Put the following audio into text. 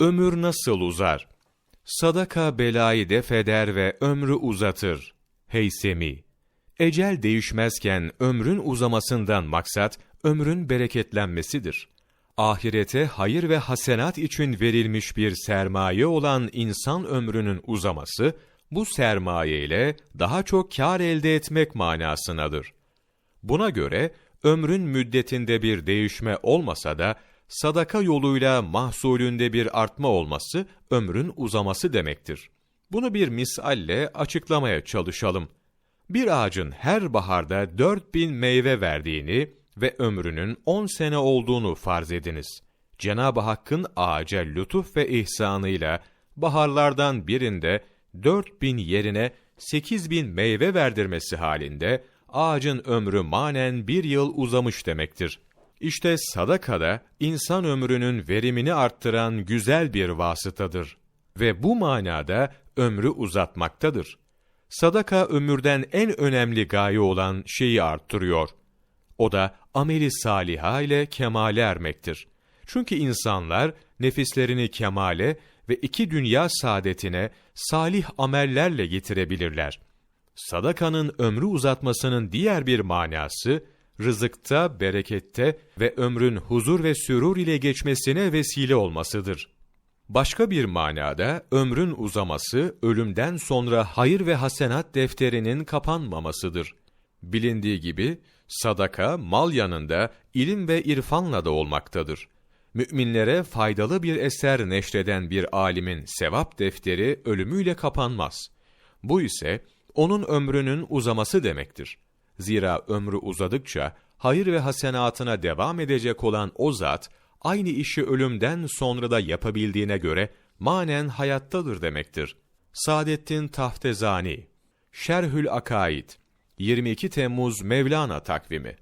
Ömür nasıl uzar? Sadaka belayı defeder ve ömrü uzatır. Heysemi Ecel değişmezken ömrün uzamasından maksat, ömrün bereketlenmesidir. Ahirete hayır ve hasenat için verilmiş bir sermaye olan insan ömrünün uzaması, bu sermaye ile daha çok kar elde etmek manasınadır. Buna göre, ömrün müddetinde bir değişme olmasa da, sadaka yoluyla mahsulünde bir artma olması, ömrün uzaması demektir. Bunu bir misalle açıklamaya çalışalım bir ağacın her baharda 4000 meyve verdiğini ve ömrünün 10 sene olduğunu farz ediniz. Cenab-ı Hakk'ın ağaca lütuf ve ihsanıyla baharlardan birinde 4000 yerine 8000 meyve verdirmesi halinde ağacın ömrü manen bir yıl uzamış demektir. İşte sadaka da insan ömrünün verimini arttıran güzel bir vasıtadır ve bu manada ömrü uzatmaktadır sadaka ömürden en önemli gaye olan şeyi arttırıyor. O da ameli saliha ile kemale ermektir. Çünkü insanlar nefislerini kemale ve iki dünya saadetine salih amellerle getirebilirler. Sadakanın ömrü uzatmasının diğer bir manası, rızıkta, berekette ve ömrün huzur ve sürur ile geçmesine vesile olmasıdır. Başka bir manada ömrün uzaması, ölümden sonra hayır ve hasenat defterinin kapanmamasıdır. Bilindiği gibi sadaka mal yanında ilim ve irfanla da olmaktadır. Müminlere faydalı bir eser neşreden bir alimin sevap defteri ölümüyle kapanmaz. Bu ise onun ömrünün uzaması demektir. Zira ömrü uzadıkça hayır ve hasenatına devam edecek olan o zat aynı işi ölümden sonra da yapabildiğine göre manen hayattadır demektir. Saadettin Taftezani Şerhül Akaid 22 Temmuz Mevlana takvimi